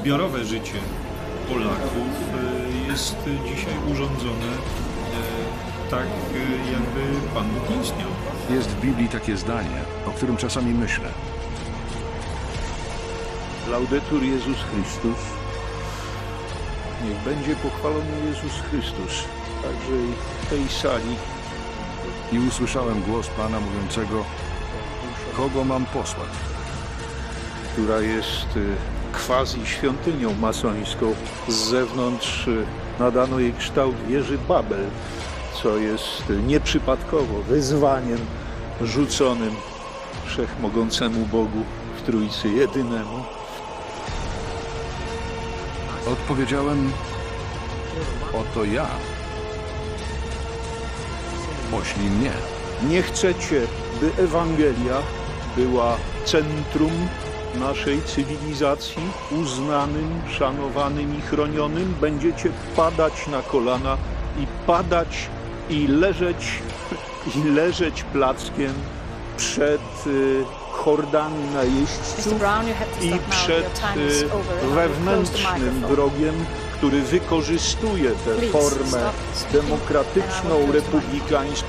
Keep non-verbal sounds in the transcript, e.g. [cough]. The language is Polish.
zbiorowe życie Polaków e, jest dzisiaj urządzone e, tak, e, jakby Pan Bóg nie istniał. Jest w Biblii takie zdanie, o którym czasami myślę. Laudetur Jezus Chrystus. Niech będzie pochwalony Jezus Chrystus. Także i w tej sali I usłyszałem głos Pana mówiącego, kogo mam posłać? która jest quasi świątynią masońską. Z zewnątrz nadano jej kształt wieży Babel, co jest nieprzypadkowo wyzwaniem rzuconym wszechmogącemu Bogu w Trójcy Jedynemu. Odpowiedziałem, oto ja. Poślij mnie. Nie chcecie, by Ewangelia była centrum naszej cywilizacji, uznanym, szanowanym i chronionym. Będziecie padać na kolana i padać i leżeć, [laughs] i leżeć plackiem przed y, hordami najeźdźców i przed y, wewnętrznym wrogiem, który wykorzystuje tę Please formę demokratyczną, republikańską.